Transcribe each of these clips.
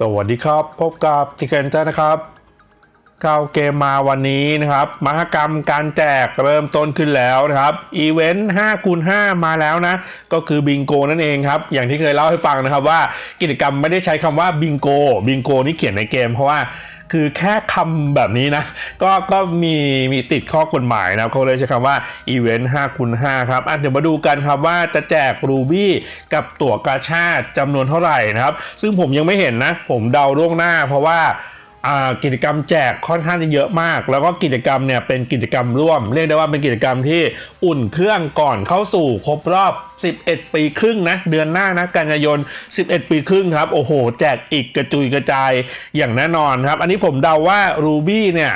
สวัสดีครับ พบกับทิเกนเจอร์นะครับเข้าเกมมาวันนี้นะครับ มหกรรมการแจกเริ่มต้นขึ้นแล้วนะครับอีเวนต์5คูณ5มาแล้วนะ ก็คือบิงโกนั่นเองครับ อย่างที่เคยเล่าให้ฟังนะครับว่ากิจกรรมไม่ได้ใช้คำว่าบิงโกบิงโกนี่เขียนในเกมเพราะว่า คือแค่คำแบบนี้นะ ก็ก็มีมีติดข้อกฎหมายนะเขาเลยใช้คำว่าอีเวนต์5คูณ5ครับอะเดี๋ยวมาดูกันครับว่าจะแจกรูบี้กับตั๋วกาชาดจำนวนเท่าไหร่นะครับ ซึ่งผมยังไม่เห็นนะ ผมเดาล่วงหน้าเพราะว่า กิจกรรมแจกค่อนข้างจะเยอะมาก แล้วก็กิจกรรมเนี่ยเป็นกิจกรรมร่วม เรียกได้ว่าเป็นกิจกรรมที่อุ่นเครื่องก่อนเข้าสู่ครบรอบ 11 ปีครึ่งนะเดือนหน้านะกันยายน 11 ปีครึ่งครับโอ้โห แจกอีกกระจุยกระจายอย่างแน่นอนครับ อันนี้ผมเดาว่ารูบี้เนี่ย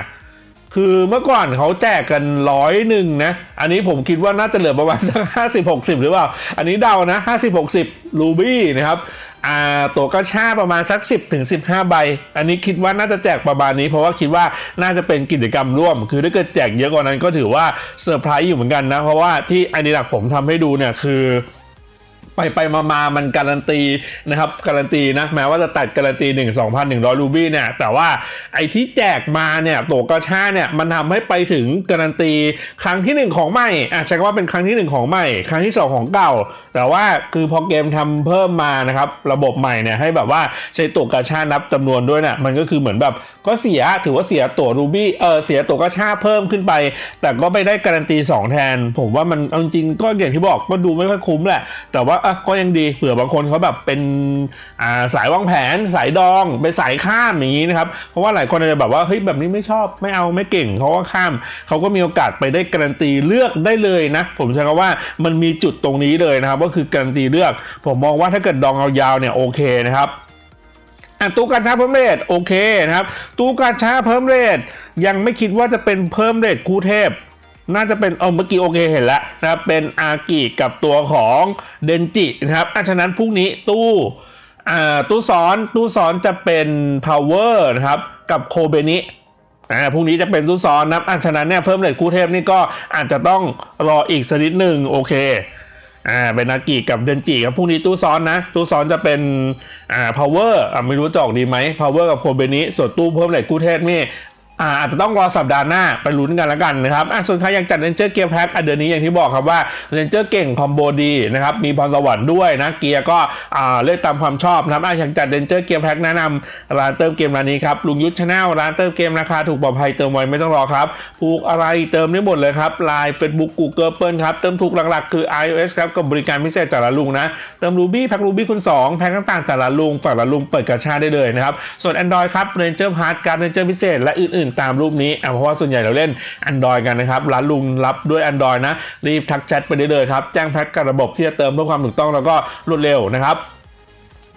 คือเมื่อก่อนเขาแจกกันร้อยหนึ่งนะ อันนี้ผมคิดว่าน่าจะเหลือประมาณสักห้าสิบหกสิบหรือเปล่า อันนี้เดานะห้าสิบหกสิบรูบี้นะครับ อ่าตัวกระชาประมาณสัก 10ถึง15 ใบ อันนี้คิดว่าน่าจะแจกประมาณนี้ เพราะว่าคิดว่าน่าจะเป็นกิจกรรมร่วม คือถ้าเกิดแจกเยอะกว่านั้นก็ถือว่าเซอร์ไพรส์อยู่เหมือนกันนะ เพราะว่าที่อันนี้หลักผมทำให้ดูเนี่ยคือ ไปไปมามามันการันตีนะครับการันตีนะแม้ว่าจะตัดการันตี 1 2,100รูบี้เนี่ยแต่ว่าไอ้ที่แจกมาเนี่ยตัวกระชาเนี่ยมันทำให้ไปถึงการันตีครั้งที่ 1 ของใหม่อะใช้ว่าเป็นครั้งที่ 1 ของใหม่ ครั้งที่ 2 ของเก่า แต่ว่าคือพอเกมทำเพิ่มมานะครับระบบใหม่เนี่ยให้แบบว่าใช้ตัวกระชานับจำนวนด้วยเนี่ยมันก็คือเหมือนแบบก็เสียถือว่าเสียตัวรูบี้เออเสียตัวกระชาเพิ่มขึ้นไป แต่ก็ไม่ได้การันตี 2 แทน ผมว่ามันเอาจริงก็อย่างที่บอกก็ดูไม่ค่อยคุ้มแหละแต่ว่าอะก็ยังดีเผื่อบางคนเขาแบบเป็นอ่าสายวางแผนสายดองเป็นสายข้ามอย่างนี้นะครับเพราะว่าหลายคนอาจจะแบบว่าเฮ้ยแบบนี้ไม่ชอบไม่เอาไม่เก่งเขาก็ข้ามเขาก็มีโอกาสไปได้การันตีเลือกได้เลยนะ ผมใช้คำว่ามันมีจุดตรงนี้เลยนะครับก็คือการันตีเลือก ผมมองว่าถ้าเกิดดองเอายาวเนี่ยโอเคนะครับอะตู้การช้าเพิ่มเรทโอเคนะครับตู้การช้าเพิ่มเรทยังไม่คิดว่าจะเป็นเพิ่มเรทคู่เทพ น่าจะเป็นเออเมื่อกี้โอเคเห็นแล้วนะครับเป็นอากิกับตัวของเดนจินะครับอะฉะนั้นพรุ่งนี้ตู้อ่าตู้สอนตู้สอนจะเป็น power นะครับกับโคเบนิอ่าพรุ่งนี้จะเป็นตู้สอนนะครับอะฉะนั้นเนี่ยเพิ่มเรทคู่เทพนี่ก็อาจจะต้องรออีกสักนิดหนึ่งโอเคอ่าเป็นนากิกับเดนจิครับพรุ่งนี้ตู้ซ้อนนะ ตู้ซ้อนจะเป็นอ่า power อ่าไม่รู้จะออกดีไหม power กับโคเบนิส่วนตู้เพิ่มเหล็กกู้เทพนี่ อาจจะต้องรอสัปดาห์หน้าไปลุ้นกันแล้วกันนะครับอะส่วนใครอยากจัดเรนเจอร์เกียร์แพ็คอเดือนนี้อย่างที่บอกครับว่าเรนเจอร์เก่งคอมโบดีนะครับมีพรสวรรค์ด้วยนะเกียร์ก็อ่าเลือกตามความชอบนะครับอะอยากจัดเรนเจอร์เกียร์แพ็คแนะนำร้านเติมเกมร้านนี้ครับลุงยุทธชาแนลร้านเติมเกมราคาถูกปลอดภัยเติมไวไม่ต้องรอครับผูกอะไรเติมได้หมดเลยครับ Line Facebook Google เปิลครับเติมถูกหลักๆคือ iOS ครับกับบริการพิเศษจากร้านลุงนะเติม Ruby แพ็ค Ruby คูณ2แพ็คต่างๆจากร้านลุงฝากร้านลุงเปิดกระชาได้เลยนะครับส่วน Android ครับ Ranger Part การ Ranger พิเศษและอื่นตามรูปนี้อะเพราะว่าส่วนใหญ่เราเล่น Android กันนะครับ ร้านลุงรับด้วย Android นะ รีบทักแชทไปได้เลยครับ แจ้งแพ็คกับระบบที่จะเติมเพื่อความถูกต้องแล้วก็รวดเร็วนะครับ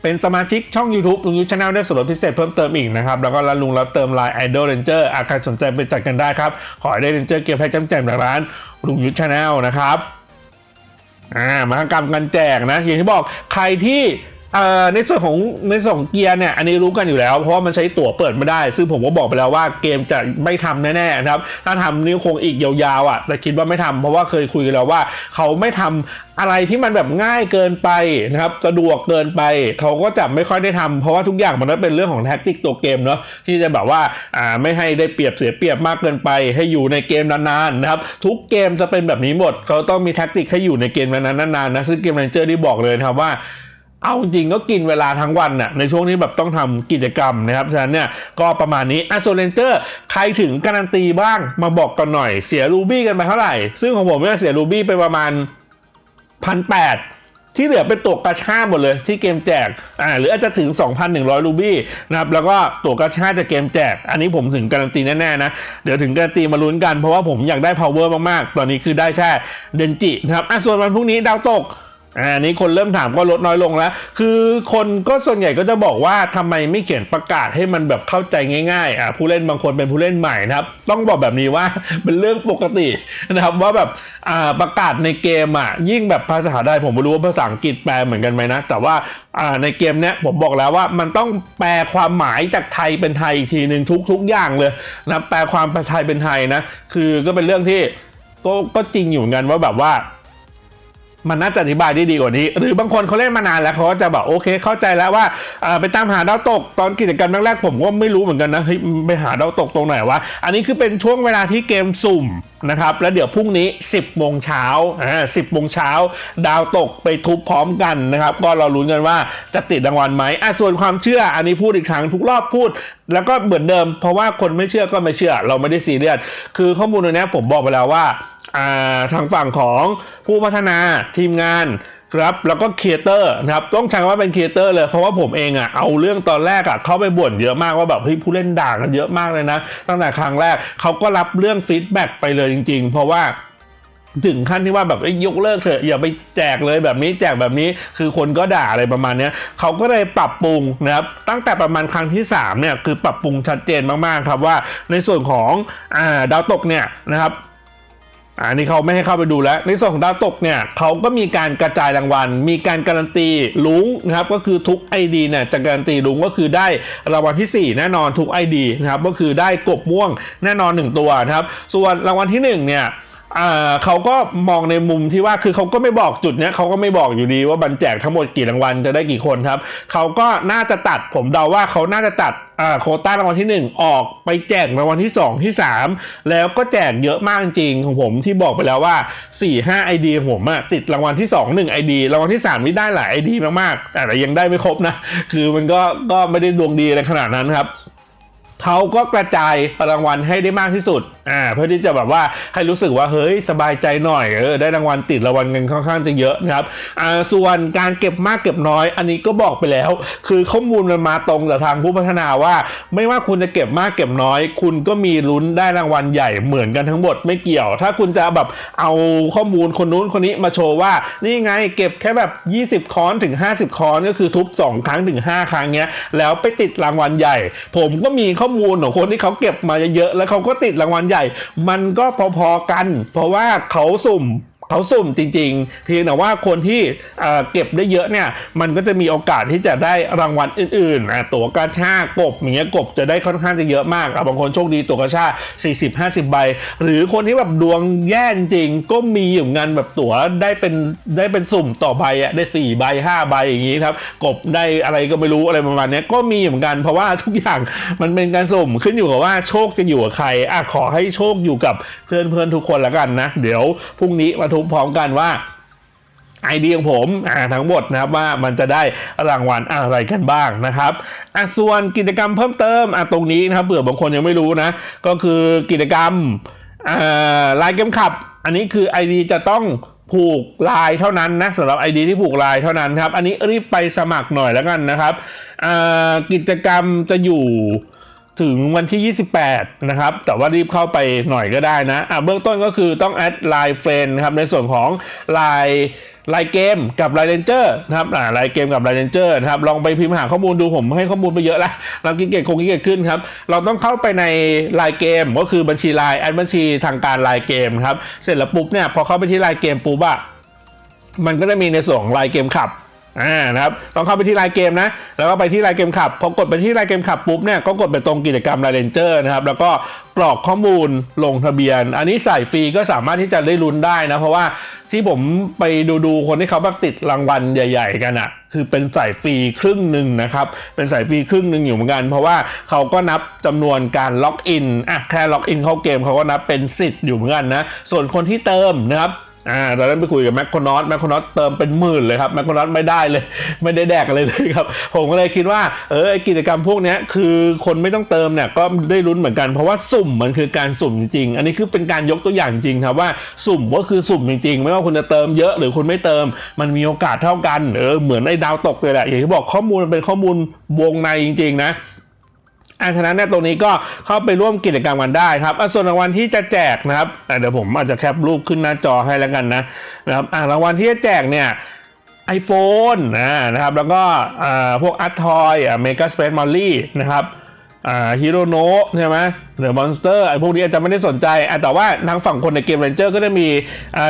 เป็นสมาชิกช่อง YouTube ลุงยุทธชาแนลได้ส่วนลดพิเศษเพิ่มเติมอีกนะครับ แล้วก็ร้านลุงรับเติม Line Idol Ranger อาใครสนใจไปจัดกันได้ครับ ขอได้ Ranger เกียร์แพ็คจำแจกจากร้านลุงยุทธชาแนลนะครับอ่ามหกรรมกันแจกนะอย่างที่บอกใครที่ ในส่วนของในส่วนของเกียร์เนี่ยอันนี้รู้กันอยู่แล้ว เพราะว่ามันใช้ตั๋วเปิดไม่ได้ ซึ่งผมก็บอกไปแล้วว่าเกมจะไม่ทำแน่ๆนะครับถ้าทำนี่คงอีกยาวๆอะแต่คิดว่าไม่ทำเพราะว่าเคยคุยกันแล้วว่า เขาไม่ทำอะไรที่มันแบบง่ายเกินไปนะครับสะดวกเกินไปเขาก็จะไม่ค่อยได้ทำเพราะว่าทุกอย่างมันเป็นเรื่องของแท็กติกตัวเกมเนาะที่จะแบบว่าอ่าไม่ให้ได้เปรียบเสียเปรียบมากเกินไป ให้อยู่ในเกมนานๆนะครับทุกเกมจะเป็นแบบนี้หมดเขาต้องมีแท็กติกให้อยู่ในเกมนั้นๆนานๆนะซึ่งเกมแมนเจอร์ที่บอกเลยนะครับว่า เอาจริงก็กินเวลาทั้งวันน่ะในช่วงนี้แบบต้องทำกิจกรรมนะครับฉะนั้นเนี่ยก็ประมาณนี้อะส่วเรนเจอร์ใครถึงการันตีบ้างมาบอกกันหน่อยเสียรูบี้กันไปเท่าไหร่ ซึ่งของผมเนี่ยเสียรูบี้ไปประมาณพันแปดที่เหลือเป็นตัวกระชาหมดเลยที่เกมแจกอ่าหรืออาจจะถึง 2,100 รูบี้นะครับแล้วก็ตัวกระชาจะเกมแจก อันนี้ผมถึงการันตีแน่ๆนะ เดี๋ยวถึงการันตีมาลุ้นกันเพราะว่าผมอยากได้ power มากๆ ตอนนี้คือได้แค่เดนจินะครับอะส่วนวันพรุ่งนี้ดาวตก อันนี้คนเริ่มถามก็ลดน้อยลงแล้ว คือคนก็ส่วนใหญ่ก็จะบอกว่าทำไมไม่เขียนประกาศให้มันแบบเข้าใจง่ายๆอ่าผู้เล่นบางคนเป็นผู้เล่นใหม่นะครับ ต้องบอกแบบนี้ว่าเป็นเรื่องปกตินะครับว่าแบบอ่าประกาศในเกมอะยิ่งแบบภาษาไทยผมไม่รู้ว่าภาษาอังกฤษแปลเหมือนกันไหมนะ แต่ว่าอ่าในเกมเนี้ยผมบอกแล้วว่ามันต้องแปลความหมายจากไทยเป็นไทยอีกทีหนึ่งทุก ๆ อย่างเลยนะแปลความไทยเป็นไทยนะ คือก็เป็นเรื่องที่ก็ก็จริงอยู่เหมือนกันว่าแบบว่า มันน่าจะอธิบายได้ดีกว่านี้ หรือบางคนเขาเล่นมานานแล้วเขาก็จะแบบโอเค เข้าใจแล้วว่าไปตามหาดาวตกตอนกิจกรรมแรกๆผมก็ไม่รู้เหมือนกันนะเฮ้ยไปหาดาวตกตรงไหนวะอันนี้คือเป็นช่วงเวลาที่เกมสุ่มนะครับแล้วเดี๋ยวพรุ่งนี้ 10โมงเช้าอ่า10โมงเช้าดาวตกไปทุบพร้อมกันนะครับ ก็เราลุ้นกันว่าจะติดรางวัลไหมอะส่วนความเชื่ออันนี้พูดอีกครั้งทุกรอบพูด แล้วก็เหมือนเดิม เพราะว่าคนไม่เชื่อก็ไม่เชื่อ เราไม่ได้ซีเรียสคือข้อมูลตรงเนี้ยผมบอกไปแล้วว่า ทางฝั่งของผู้พัฒนาทีมงานครับแล้วก็ครีเอเตอร์นะครับต้องใช้ว่าเป็นครีเอเตอร์เลยเพราะว่าผมเองอะเอาเรื่องตอนแรกอะเข้าไปบ่นเยอะมากว่าแบบเฮ้ยผู้เล่นด่ากันเยอะมากเลยนะ ตั้งแต่ครั้งแรกเขาก็รับเรื่องฟีดแบ็กไปเลยจริง ๆ เพราะว่าถึงขั้นที่ว่าแบบยกเลิกเถอะอย่าไปแจกเลยแบบนี้แจกแบบนี้คือคนก็ด่าอะไรประมาณนี้เขาก็เลยปรับปรุงนะครับตั้งแต่ประมาณครั้งที่3เนี่ยคือปรับปรุงชัดเจนมากๆครับว่าในส่วนของอาดาวตกเนี่ยนะครับ อันนี้เขาไม่ให้เข้าไปดูแล้ว ในส่วนของดาวตกเนี่ยเขาก็มีการกระจายรางวัล มีการการันตีลุงนะครับก็คือทุก ID เนี่ยจะการันตีลุงก็คือได้รางวัลที่ 4 แน่นอนทุก ID นะครับก็คือได้กบม่วงแน่นอน 1 ตัวนะครับ ส่วนรางวัลที่1เนี่ยเขาก็มองในมุมที่ว่าคือเขาก็ไม่บอกจุดเนี้ยเขาก็ไม่บอกอยู่ดีว่าบันแจกทั้งหมดกี่รางวัลจะได้กี่คนครับเขาก็น่าจะตัดผมเดาว่าเขาน่าจะตัด โคต้ารางวัลที่ 1 ออกไปแจกรางวัลที่ 2 ที่ 3 แล้วก็แจกเยอะมากจริงของผมที่บอกไปแล้วว่า 4 5 ID ของผมอะติดรางวัลที่ 2 1 ID รางวัลที่ 3 นี่ได้หลาย ID มากๆแต่ยังได้ไม่ครบนะ คือมันก็ก็ไม่ได้ดวงดีอะไรขนาดนั้นครับ เขาก็กระจายรางวัลให้ได้มากที่สุด อ่า เพื่อที่จะแบบว่าให้รู้สึกว่าเฮ้ยสบายใจหน่อย เออได้รางวัลติดรางวัลเงินค่อนข้างจะเยอะนะครับ อ่า ส่วนการเก็บมากเก็บน้อย อันนี้ก็บอกไปแล้ว คือข้อมูลมันมาตรงกับทางผู้พัฒนาว่า ไม่ว่าคุณจะเก็บมากเก็บน้อย คุณก็มีลุ้นได้รางวัลใหญ่เหมือนกันทั้งหมดไม่เกี่ยว ถ้าคุณจะแบบเอาข้อมูลคนนู้นคนนี้มาโชว์ว่า นี่ไงเก็บแค่แบบ 20คอนถึง 50คอนก็คือทุบ 2 ครั้งถึง 5 ครั้งเนี้ย แล้วไปติดรางวัลใหญ่ ผมก็มีข้อมูลของคนที่เขาเก็บมาเยอะๆแล้วเขาก็ติดรางวัลใหญ่ มันก็พอๆกัน เพราะว่าเขาสุ่ม เขาสุ่มจริงๆเพียงแต่ว่าคนที่เเก็บได้เยอะเนี่ยมันก็จะมีโอกาสที่จะได้รางวัลอื่นๆตั๋วกระชากบอย่างเงี้ยกบจะได้ค่อนข้างจะเยอะมากบางคนโชคดีตั๋วกระชาก40-50 ใบ หรือคนที่แบบดวงแย่จริงก็มีอยู่งานแบบตั๋วได้เป็นได้เป็นสุ่มต่อใบอะได้4ใบ5ใบอย่างงี้ครับกบได้อะไรก็ไม่รู้อะไรประมาณนี้ก็มีเหมือนกันเพราะว่าทุกอย่างมันเป็นการสุ่มขึ้นอยู่กับว่าโชคจะอยู่กับใครอะขอให้โชคอยู่กับเพื่อนๆทุกคนแล้วกันนะ เดี๋ยวพรุ่งนี้มาทุบพร้อมกันว่าไอเดียของผมอ่าทั้งหมดนะครับว่ามันจะได้รางวัลอะไรกันบ้างนะครับอะส่วนกิจกรรมเพิ่มเติมอะตรงนี้นะครับเผื่อบางคนยังไม่รู้นะ ก็คือกิจกรรมอ่าลายเกมขับ อันนี้คือ ID จะต้องผูกลายเท่านั้นนะสำหรับ ID ที่ผูกลายเท่านั้นครับ อันนี้รีบไปสมัครหน่อยแล้วกันนะครับกิจกรรมจะอยู่ ถึงวันที่ 28 นะครับ แต่ว่ารีบเข้าไปหน่อยก็ได้นะอะเบื้องต้นก็คือต้องแอดไลน์เฟรนนะครับ ในส่วนของไลน์ลน์เกมกับลน์เรนเจอร์นะครับอ่าไลน์เกมกับลน์เรนเจอร์นะครับ ลองไปพิมพ์หาข้อมูลดูผมให้ข้อมูลไปเยอะล้วเรากิเกตคงกิเกตขึ้นครับ เราต้องเข้าไปในลน์เกมก็คือบัญชีลน์แอดบัญชีทางการลน์เกมครับ เสร็จแล้วปุ๊บเนี่ยพอเข้าไปที่ลน์เกมปุ๊บอะมันก็จะมีในส่วนของลน์เกมขับ อ่านะครับต้องเข้าไปที่ไลน์เกมนะ แล้วก็ไปที่ไลน์เกมขับพอกดไปที่ไลน์เกมขับปุ๊บเนี่ยก็กดไปตรงกิจกรรมไลน์เรนเจอร์นะครับแล้วก็กรอกข้อมูลลงทะเบียน อันนี้ใส่ฟรีก็สามารถที่จะได้ลุ้นได้นะ เพราะว่าที่ผมไปดูดูคนที่เขาแบบติดรางวัลใหญ่ ๆ กันอะ่ะคือเป็นสายฟรีครึ่งหนึ่งนะครับ เป็นสายฟรีครึ่งหนึ่งอยู่เหมือนกัน เพราะว่าเขาก็นับจำนวนการล็อกอินอะแค่ล็อกอินเข้าเกมเขาก็นับเป็นสิทธิ์อยู่เหมือนกันนะ ส่วนคนที่เติมนะครับ อ่าเราได้ไปคุยกับแมคโคนอตแมคโคนอตเติมเป็นหมื่นเลยครับแมคโคนอตไม่ได้เลย ไม่ได้แดกอะไรเลยครับ ผมก็เลยคิดว่าเออกิจกรรมพวกนี้คือคนไม่ต้องเติมเนี่ยก็ได้ลุ้นเหมือนกันเพราะว่าสุ่มมันคือการสุ่มจริง อันนี้คือเป็นการยกตัวอย่างจริงครับว่าสุ่มก็คือสุ่มจริงๆ ไม่ว่าคุณจะเติมเยอะหรือคุณไม่เติม มันมีโอกาสเท่ากันเออเหมือนไอ้ดาวตกเลยแหละอย่างที่บอกข้อมูลมันเป็นข้อมูลวงในจริง ๆ นะ อันฉะนั้นเนี่ยตรงนี้ก็เข้าไปร่วมกิจกรรมกันได้ครับส่วนรางวัลที่จะแจกนะครับเดี๋ยวผมอาจจะแคปรูปขึ้นหน้าจอให้แล้วกันนะนะครับรางวัลที่จะแจกเนี่ย iPhone นะนะครับแล้วก็พวกอาร์ทอยอะเมกาสเปซมอลลี่นะครับฮีโร่โนใช่ไหมเดอมอนสเตอร์ไอพวกนี้อาจจะไม่ได้สนใจแต่ว่าทางฝั่งคนในเกมเรนเจอร์ก็จะมี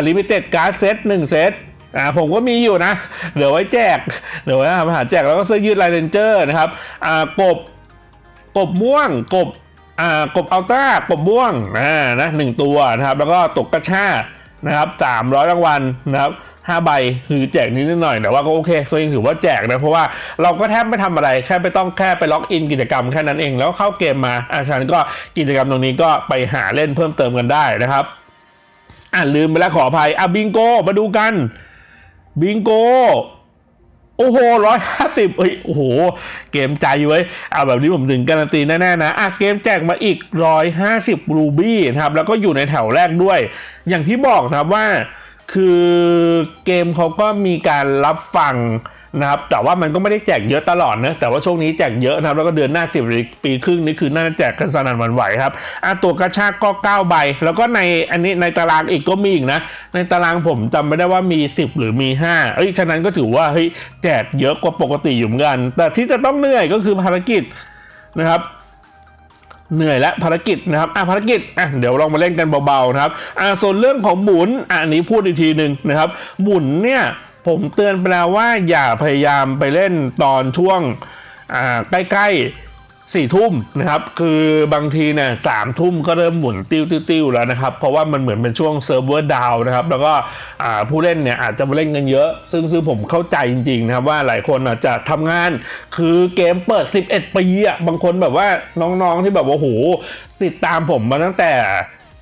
ลิมิเต็ดการ์ดเซตหนึ่งเซตอ่าผมก็มีอยู่นะ เดี๋ยวไว้แจก เดี๋ยวไว้หาหาแจกแล้วก็เสื้อยืดลายเรนเจอร์นะครับอ่ากบ กบม่วงกบอ่ากบอัลต้ากบม่วงอ่านะหนึ่งตัวนะครับ แล้วก็ตกกระชานะครับสามร้อยรางวัลนะครับ5ใบคือแจกนิดหน่อยแต่ว่าก็โอเคก็ยังถือว่าแจกนะเพราะว่าเราก็แทบไม่ทำอะไรแค่ไปต้องแค่ไปล็อกอินกิจกรรมแค่นั้นเองแล้วเข้าเกมมาอาจารย์ก็กิจกรรมตรงนี้ก็ไปหาเล่นเพิ่มเติมกันได้นะครับอะลืมไปแล้วขออภัยอะบิงโกมาดูกันบิงโก โอ้โหร้อยห้าสิบเฮ้ย โอ้โห เกมใจเว้ย เอาแบบนี้ผมถึงการันตีแน่ๆนะอะเกมแจกมาอีกร้อยห้าสิบรูบี้นะครับ แล้วก็อยู่ในแถวแรกด้วย อย่างที่บอกนะครับว่า คือเกมเขาก็มีการรับฟัง นะครับแต่ว่ามันก็ไม่ได้แจกเยอะตลอดนะแต่ว่าช่วงนี้แจกเยอะนะครับแล้วก็เดือนหน้าสิบปีครึ่งนี่คือน่าจะแจกกันสนั่นวันไหวครับอะตัวกระชากก็9ใบ แล้วก็ในอันนี้ในตารางอีกก็มีอีกนะ ในตารางผมจำไม่ได้ว่ามี 10 หรือมี 5 เอ้ยฉะนั้นก็ถือว่าเฮ้ยแจกเยอะกว่าปกติอยู่เหมือนกัน แต่ที่จะต้องเหนื่อยก็คือภารกิจนะครับเหนื่อยและภารกิจนะครับ อะภารกิจ อะเดี๋ยวลองมาเล่นกันเบาๆนะครับ อะส่วนเรื่องของหมุนอะอันนี้พูดอีกทีหนึ่งนะครับ หมุนเนี่ย ผมเตือนไปแล้วว่าอย่าพยายามไปเล่นตอนช่วงใกล้ๆสี่ทุ่มนะครับ คือบางทีเนี่ยสามทุ่มก็เริ่มหมุนติ้วติ้วๆแล้วนะครับ เพราะว่ามันเหมือนเป็นช่วงเซิร์ฟเวอร์ดาวนะครับ แล้วก็ผู้เล่นเนี่ยอาจจะมาเล่นกันเยอะ ซึ่งซึ่งผมเข้าใจจริงๆนะครับว่าหลายคนอาจจะทำงาน คือเกมเปิด 11 ปีอะบางคนแบบว่าน้องๆที่แบบว่าโหติดตามผมมาตั้งแต่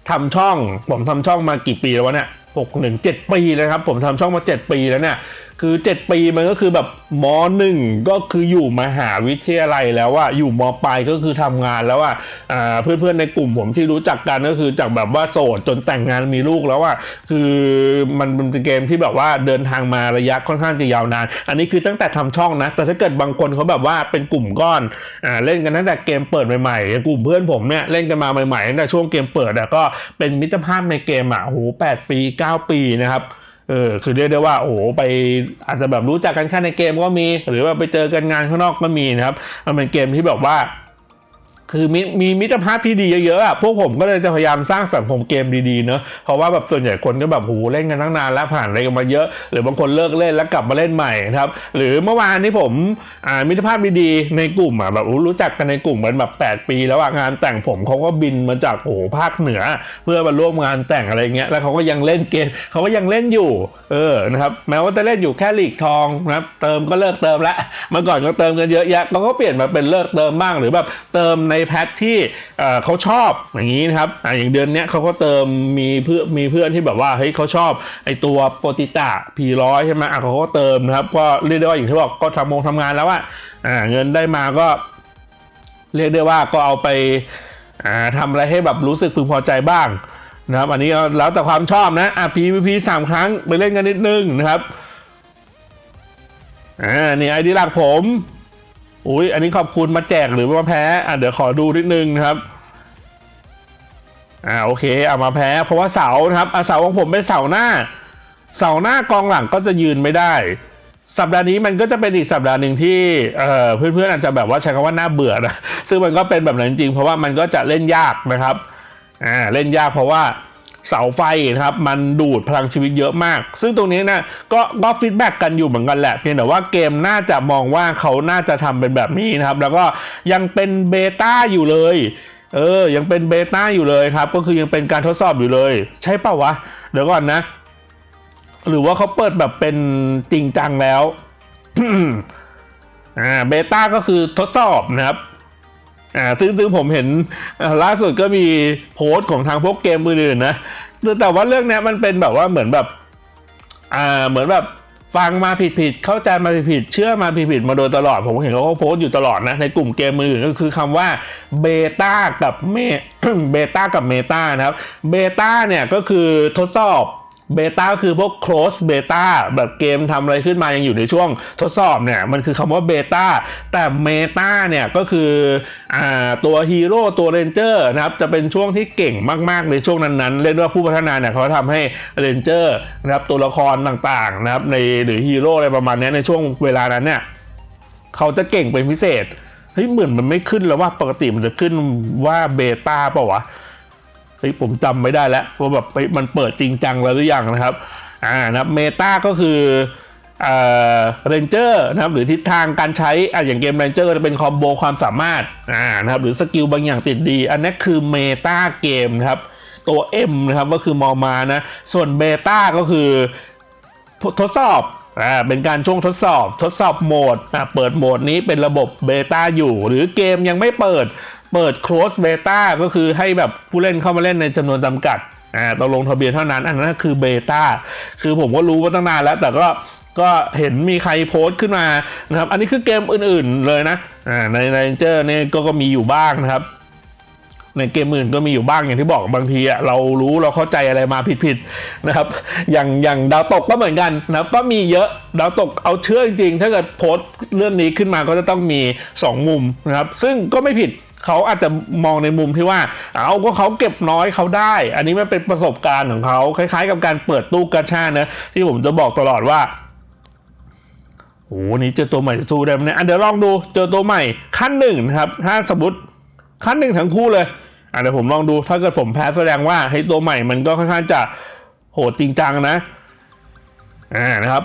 ทำช่องผมทำช่องมากี่ปีแล้ววะเนี่ย หกหนึ่งเจ็ดปีแล้วครับ ผมทำช่องมา 7 ปีแล้วเนี่ย คือ 7 ปีมันก็คือแบบมหนึ่งก็คืออยู่มหาวิทยาลัยแล้วว่าอยู่มปลายก็คือทำงานแล้วว่าเพื่อนๆในกลุ่มผมที่รู้จักกันก็คือจากแบบว่าโสดจนแต่งงานมีลูกแล้วว่าคือมันเป็นเกมที่แบบว่าเดินทางมาระยะค่อนข้างจะยาวนาน อันนี้คือตั้งแต่ทำช่องนะ แต่ถ้าเกิดบางคนเขาแบบว่าเป็นกลุ่มก้อนอ่าเล่นกันตั้งแต่เกมเปิดใหม่ๆกลุ่มเพื่อนผมเนี่ยเล่นกันมาใหม่ๆตั้งแต่ช่วงเกมเปิดอะก็เป็นมิตรภาพในเกมอะโอ้โหแปดปีเก้าปีนะครับ เออคือเรียกได้ว่าโอ้โหไปอาจจะแบบรู้จักกันแค่ในเกมก็มี หรือว่าไปเจอกันงานข้างนอกก็มีนะครับมันเป็นเกมที่แบบว่า คือมีมีมิตรภาพที่ดีเยอะๆอะพวกผมก็เลยจะพยายามสร้างสังคมเกมดีๆเนอะเพราะว่าแบบส่วนใหญ่คนก็แบบโหเล่นกันตั้งนานแล้วผ่านอะไรกันมาเยอะ หรือบางคนเลิกเล่นแล้วกลับมาเล่นใหม่นะครับหรือเมื่อวานนี้ผมอ่ามิตรภาพดีๆในกลุ่มอะแบบรู้จักกันในกลุ่มเหมือนแบบ 8 ปี แล้วอะงานแต่งผมเขาก็บินมาจากโอ้ภาคเหนือ เพื่อมาร่วมงานแต่งอะไรเงี้ยแล้วเขาก็ยังเล่นเกมเขาก็ยังเล่นอยู่เออนะครับแม้ว่าจะเล่นอยู่แค่ลีกทองนะครับเติมก็เลิกเติมละเมื่อก่อนก็เติมกันเยอะแยะเราก็เปลี่ยนมาเป็นเลิกเติมบ้างหรือแบบเติมในแพ็คที่เเขาชอบอย่างนี้นะครับออย่างเดือนนี้เขาก็เติมมีเพื่อนมีเพื่อนที่แบบว่าเฮ้ยเขาชอบไอตัวโปรติตะพีร้อยใช่ไหมเขาก็เติมนะครับก็เรียกได้ว่าอย่างที่บอกก็ทำงงทำงานแล้วอะอ่าเงินได้มาก็ เรียกได้ว่าก็เอาไปาทำอะไรให้แบบรู้สึกพึงพอใจบ้างนะครับอันนี้แล้วแต่ความชอบนะอะ PVP สามครั้งไปเล่นกันนิดนึงนะครับอ่านี่ไอดีหลักผม อุ้ยอันนี้ขอบคุณมาแจกหรือมาแพ้อะเดี๋ยวขอดูนิดนึงนะครับอ่าโอเคเอามาแพ้ เพราะว่าเสานะครับอะเสาของผมเป็นเสาหน้า เสาหน้ากองหลังก็จะยืนไม่ได้ สัปดาห์นี้มันก็จะเป็นอีกสัปดาห์หนึ่งที่เอ่อเพื่อนๆอาจจะแบบว่าใช้คำว่าน่าเบื่อนะซึ่งมันก็เป็นแบบนั้นจริงเพราะว่ามันก็จะเล่นยากนะครับอ่าเล่นยากเพราะว่า เสาไฟนะครับมันดูดพลังชีวิตเยอะมาก ซึ่งตรงนี้นะก็ก็ฟีดแบ็กกันอยู่เหมือนกันแหละ เพียงแต่ว่าเกมน่าจะมองว่าเขาน่าจะทำเป็นแบบนี้นะครับ แล้วก็ยังเป็นเบต้าอยู่เลย เออ ยังเป็นเบต้าอยู่เลยครับ ก็คือยังเป็นการทดสอบอยู่เลย ใช่เปล่าวะ เดี๋ยวก่อนนะ หรือว่าเขาเปิดแบบเป็นจริงจังแล้วอ่าเบต้าก็คือทดสอบนะครับ อ่าซึ่งซึ่งผมเห็นล่าสุดก็มีโพสต์ของทางพวกเกมมือื่นนะแต่ว่าเรื่องนี้มันเป็นแบบว่าเหมือนแบบอ่าเหมือนแบบฟังมาผิดๆ เข้าใจมาผิดๆ เชื่อมาผิดๆ มาโดยตลอด ผมเห็นเขาก็โพสต์อยู่ตลอดนะ ในกลุ่มเกมมืออื่นก็คือคำว่าเบต้ากับเมเบต้ากับเมตานะครับ เบต้าเนี่ยก็คือทดสอบ เบต้าคือพวก close beta แบบเกมทำอะไรขึ้นมายังอยู่ในช่วงทดสอบเนี่ย มันคือคำว่าเบต้าแต่เมตาเนี่ยก็คืออตัวฮีโร่ตัวเรนเจอร์นะครับ จะเป็นช่วงที่เก่งมาก ๆ ในช่วงนั้นๆ เรียกว่าผู้พัฒนาเนี่ยเขาทำให้เรนเจอร์นะครับตัวละครต่างๆนะครับในหรือฮีโร่อะไรประมาณนี้ในช่วงเวลานั้นเนี่ยเขาจะเก่งเป็นพิเศษเฮ้ยเหมือนมันไม่ขึ้นแล้วว่าปกติมันจะขึ้นว่าเบต้าเปล่าวะ เฮ้ยผมจำไม่ได้แล้วว่าแบบมันเปิดจริงจังแล้วหรือยังนะครับอ่านะเมตาก็คือเอ่อเรนเจอร์นะครับหรือทิศทางการใช้อะอย่างเกมเรนเจอร์จะเป็นคอมโบความสามารถอ่านะครับหรือสกิลบางอย่างติดดี อันนี้คือเมตาเกมนะครับตัว M นะครับก็คือมอมานะ ส่วนเบต้าก็คือทดสอบอ่าเป็นการช่วงทดสอบ ทดสอบโหมดอ่าเปิดโหมดนี้เป็นระบบเบต้าอยู่ หรือเกมยังไม่เปิด เปิด close beta ก็คือให้แบบผู้เล่นเข้ามาเล่นในจำนวนจำกัดอ่าต้องลงทะเบียนเท่านั้น อันนั้นคือเบต้าคือผมก็รู้มาตั้งนานแล้ว แต่ก็ก็เห็นมีใครโพสต์ขึ้นมานะครับ อันนี้คือเกมอื่นๆเลยนะอ่าในในเจอร์เนี่ยก็ก็มีอยู่บ้างนะครับ ในเกมอื่นก็มีอยู่บ้างอย่างที่บอกบางทีอะเรารู้เราเข้าใจอะไรมาผิดๆนะครับ อย่างอย่างดาวตกก็เหมือนกันนะครับ ก็มีเยอะดาวตกเอาเชื่อจริงๆถ้าเกิดโพสต์เรื่องนี้ขึ้นมาก็จะต้องมี 2 มุมนะครับ ซึ่งก็ไม่ผิด เขาอาจจะมองในมุมที่ว่า เอาก็เขาเก็บน้อยเขาได้ อันนี้มันเป็นประสบการณ์ของเขาคล้าย ๆ กับการเปิดตู้กระชานะที่ผมจะบอกตลอดว่าโอ้โหนี่เจอตัวใหม่สู้ได้ไหมเนี่ยอะเดี๋ยวลองดูเจอตัวใหม่ขั้นหนึ่งนะครับถ้าสมมติขั้นหนึ่งทั้งคู่เลยอะเดี๋ยวผมลองดูถ้าเกิดผมแพ้แสดงว่าเฮ้ตัวใหม่มันก็ค่อนข้างจะโหดจริงจังนะอ่านะครับ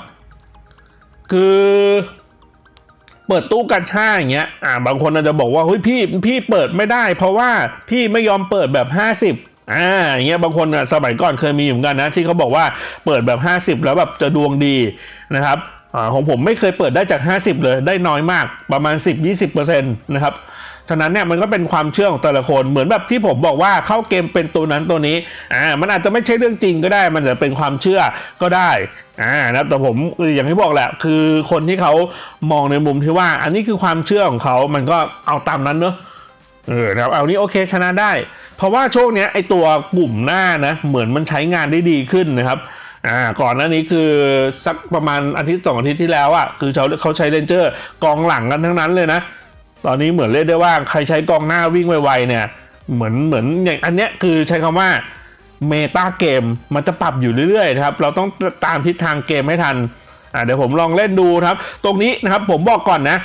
คือ เปิดตู้กัญชาอย่างเงี้ย อ่า บางคนอาจจะบอกว่าเฮ้ยพี่พี่เปิดไม่ได้ เพราะว่าพี่ไม่ยอมเปิดแบบ 50อ่าอย่างเงี้ยบางคนอะสมัยก่อนเคยมีอยู่เหมือนกันนะที่เขาบอกว่าเปิดแบบ 50 แล้วแบบจะดวงดีนะครับอ่าของผมไม่เคยเปิดได้จาก 50 เลยได้น้อยมากประมาณ 10-20%นะครับฉะนั้นเนี่ยมันก็เป็นความเชื่อของแต่ละคนเหมือนแบบที่ผมบอกว่าเข้าเกมเป็นตัวนั้นตัวนี้อ่ามันอาจจะไม่ใช่เรื่องจริงก็ได้ มันอาจจะเป็นความเชื่อก็ได้ อ่านะแต่ผมอย่างที่บอกแหละ คือคนที่เขามองในมุมที่ว่า อันนี้คือความเชื่อของเขา มันก็เอาตามนั้นเนอะเออนะครับเอานี้โอเคชนะได้ เพราะว่าช่วงเนี้ยไอตัวกลุ่มหน้านะเหมือนมันใช้งานได้ดีขึ้นนะครับอ่าก่อนหน้านี้คือสักประมาณอาทิตย์สองอาทิตย์ที่แล้วอะ่ะคือเขาเขาใช้เลนเจอร์กองหลังกันทั้งนั้นเลยนะ ตอนนี้เหมือนเรียกได้ว่าใครใช้กองหน้าวิ่งไวๆเนี่ย เหมือนเหมือนอย่างอันเนี้ยคือใช้คำว่า เมตาเกมมันจะปรับอยู่เรื่อยๆนะครับ เราต้องตามทิศทางเกมให้ทันอ่าเดี๋ยวผมลองเล่นดูครับ ตรงนี้นะครับผมบอกก่อนนะ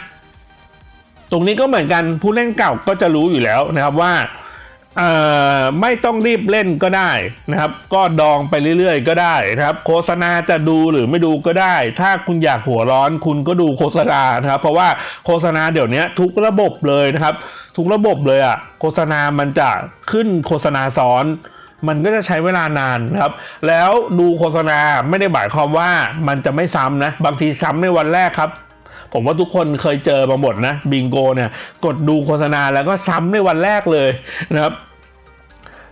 ตรงนี้ก็เหมือนกันผู้เล่นเก่าก็จะรู้อยู่แล้วนะครับว่าไม่ต้องรีบเล่นก็ได้นะครับ ก็ดองไปเรื่อยๆ ก็ได้นะครับ โฆษณาจะดูหรือไม่ดูก็ได้ ถ้าคุณอยากหัวร้อนคุณก็ดูโฆษณานะครับ เพราะว่าโฆษณาเดี๋ยวนี้ทุกระบบเลยนะครับ ทุกระบบเลยอะ่ะโฆษณามันจะขึ้นโฆษณาซ้อน มันก็จะใช้เวลานานครับ แล้วดูโฆษณาไม่ได้หมายความว่ามันจะไม่ซ้ำนะ บางทีซ้ำในวันแรกครับ ผมว่าทุกคนเคยเจอมาหมดนะบิงโกเนี่ยกดดูโฆษณาแล้วก็ซ้ำในวันแรกเลยนะครับ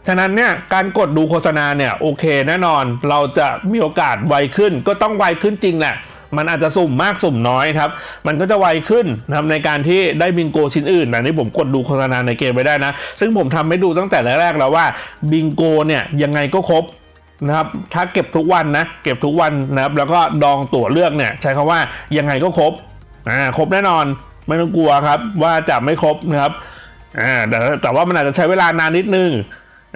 ฉะนั้นเนี่ยการกดดูโฆษณาเนี่ยโอเคแน่นอนเราจะมีโอกาสไวขึ้นก็ต้องไวขึ้นจริงแหละ มันอาจจะสุ่มมากสุ่มน้อยครับ มันก็จะไวขึ้นนะครับในการที่ได้บิงโกชิ้นอื่นนะนี่ผมกดดูโฆษณาในเกมไปได้นะ ซึ่งผมทำให้ดูตั้งแต่แรกแล้วว่าบิงโกเนี่ยยังไงก็ครบนะครับถ้าเก็บทุกวันนะเก็บทุกวันนะครับแล้วก็ดองตั๋วเลือกเนี่ยใช้คำว่ายังไงก็ครบอ่าครบแน่นอนไม่ต้องกลัวครับว่าจะไม่ครบนะครับอ่าแต่แต่ว่ามันอาจจะใช้เวลานานนิดนึง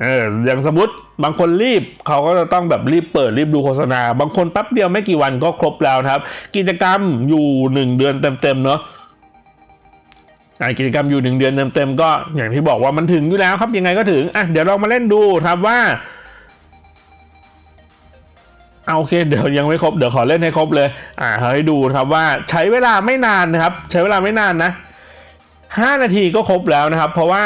เอออย่างสมมติบางคนรีบเขาก็จะต้องแบบรีบเปิดรีบดูโฆษณา บางคนแป๊บเดียวไม่กี่วันก็ครบแล้วครับ กิจกรรมอยู่1เดือนเต็มๆเนาะกิจกรรมอยู่หนึ่งเดือนเต็มๆก็อย่างที่บอกว่ามันถึงอยู่แล้วครับยังไงก็ถึงอะเดี๋ยวเรามาเล่นดูครับว่าเอาโอเคเดี๋ยวยังไม่ครบเดี๋ยวขอเล่นให้ครบเลย อ่าให้ดูครับว่าใช้เวลาไม่นานนะครับ ใช้เวลาไม่นานนะห้านาทีก็ครบแล้วนะครับ เพราะว่า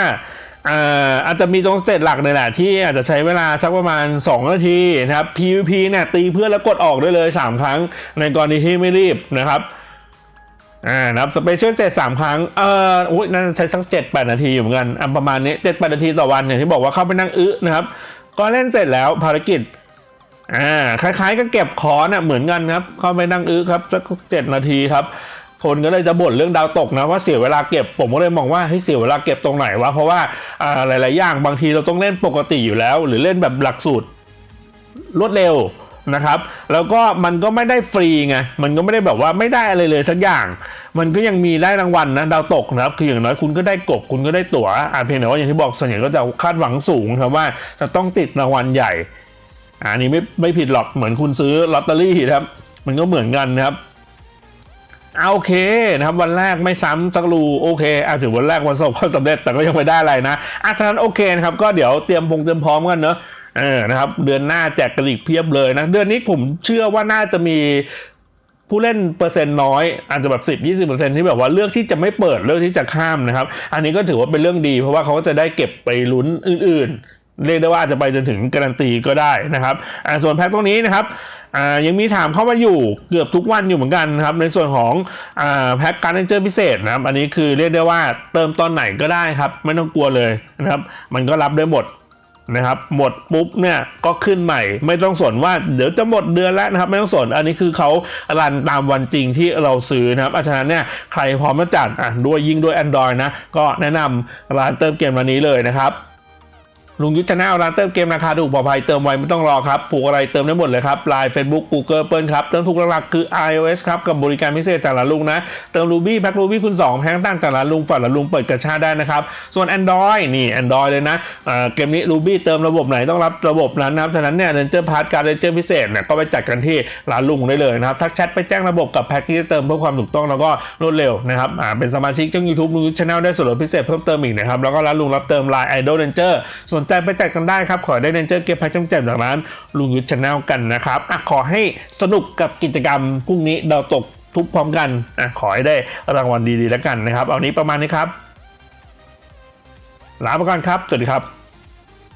อ่าอาจจะมีตรงสเตจหลักเลยแหละที่อาจจะใช้เวลาสักประมาณ 2 นาทีนะครับ PVP เนี่ยตีเพื่อนแล้วกดออกได้เลย 3 ครั้ง ในกรณีที่ไม่รีบนะครับอ่านะครับสเปเชียลเซตสามครั้งเอ่ออุ้ยน่าจะใช้สักเจ็ดแปดนาทีอยู่เหมือนกันอะประมาณนี้เจ็ดแปดนาทีต่อวันอย่างที่บอกว่าเข้าไปนั่งอึนะครับ ก็เล่นเสร็จแล้วภารกิจอ่าคล้ายๆกับเก็บคอน่ะเหมือนกันครับ เข้าไปนั่งอึครับสักเจ็ดนาทีครับ คนก็เลยจะบ่นเรื่องดาวตกนะว่าเสียเวลาเก็บผมก็เลยมองว่าให้เสียเวลาเก็บตรงไหนวะเพราะว่าหลาย ๆ อย่างบางทีเราต้องเล่นปกติอยู่แล้ว หรือเล่นแบบหลักสูตรรวดเร็วนะครับ แล้วก็มันก็ไม่ได้ฟรีไงมันก็ไม่ได้แบบว่าไม่ได้อะไรเลยสักอย่าง มันก็ยังมีได้รางวัลนะดาวตกนะครับคืออย่างน้อยคุณก็ได้กบคุณก็ได้ตั๋วอ่าเพียงแต่ว่าอย่างที่บอกส่วนใหญ่ก็จะคาดหวังสูงครับว่าจะต้องติดรางวัลใหญ่อันนี้ไม่ไม่ผิดหรอกเหมือนคุณซื้อลอตเตอรี่ครับ มันก็เหมือนกันนะครับ เอาโอเคนะครับวันแรกไม่ซ้ำสักรูโอเคอาจถึงวันแรกวันสอบความสำเร็จแต่ก็ยังไม่ได้อะไรนะอะฉะนั้นโอเคนะครับก็เดี๋ยวเตรียมพงเตรียมพร้อมกันเนอะเออนะครับเดือนหน้าแจกกระดิกเพียบเลยนะเดือนนี้ผมเชื่อว่าน่าจะมีผู้เล่นเปอร์เซ็นต์น้อยอาจจะแบบสิบยี่สิบเปอร์เซ็นที่แบบว่าเลือกที่จะไม่เปิดเลือกที่จะข้ามนะครับ อันนี้ก็ถือว่าเป็นเรื่องดี เพราะว่าเขาก็จะได้เก็บไปลุ้นอื่น เรียกได้ว่าจะไปจนถึงการันตีก็ได้นะครับอ่าส่วนแพ็คตรงนี้นะครับอ่ายังมีถามเข้ามาอยู่เกือบทุกวันอยู่เหมือนกันนะครับในส่วนของอ่าแพ็คการ์ดเจอร์พิเศษนะครับอันนี้คือเรียกได้ว่าเติมตอนไหนก็ได้ครับไม่ต้องกลัวเลยนะครับมันก็รับได้หมดนะครับหมดปุ๊บเนี่ยก็ขึ้นใหม่ ไม่ต้องสนว่าเดี๋ยวจะหมดเดือนแล้วนะครับไม่ต้องสนอันนี้คือเขารันตามวันจริงที่เราซื้อนะครับอาฉะนั้นเนี่ยใครพร้อมมาจัดอะด้วยยิ่งด้วย Android นะก็แนะนำร้านเติมเกมร้านนี้เลยนะครับ ลุงยุทธชาแนลร้านเติมเกมราคาถูกปลอดภัยเติมไวไม่ต้องรอครับ ผูกอะไรเติมได้หมดเลยครับ Line Facebook Google เปิลครับ เติมถูกหลักคือ iOS ครับ กับบริการพิเศษจากร้านลุงนะ เติม Ruby แพ็ค Ruby คุณ2แพ็คต่างจากร้านลุงฝันร้านลุงเปิดกระชาได้นะครับ ส่วน Android นี่ Android เลยนะอ่าเกมนี้ Ruby เติมระบบไหนต้องรับระบบนั้นนะครับฉะนั้นเนี่ยเรนเจอร์พาร์ทการเรนเจอร์พิเศษเนี่ยก็ไปจัดกันที่ร้านลุงได้เลยนะครับทักแชทไปแจ้งระบบกับแพ็คที่จะเติมเพื่อความถูกต้องแล้วก็รวดเร็วนะครับเป็นสมาชิกช่อง YouTube ลุงยุทธชาแนลได้ส่วนลดพิเศษเพิ่มเติมอีกนะครับแล้วก็ร้านลุงรับเติม Line Idol Ranger สนใจไปจัดกันได้ครับ ขอได้เนเจอร์เก็บแพ็กจำแจกจากร้านลุงยุทธชาแนลกันนะครับอะขอให้สนุกกับกิจกรรมพรุ่งนี้ดาวตกทุกพร้อมกันอะขอให้ได้รางวัลดีๆแล้วกันนะครับ เอานี้ประมาณนี้ครับลาไปก่อนครับ สวัสดีครับ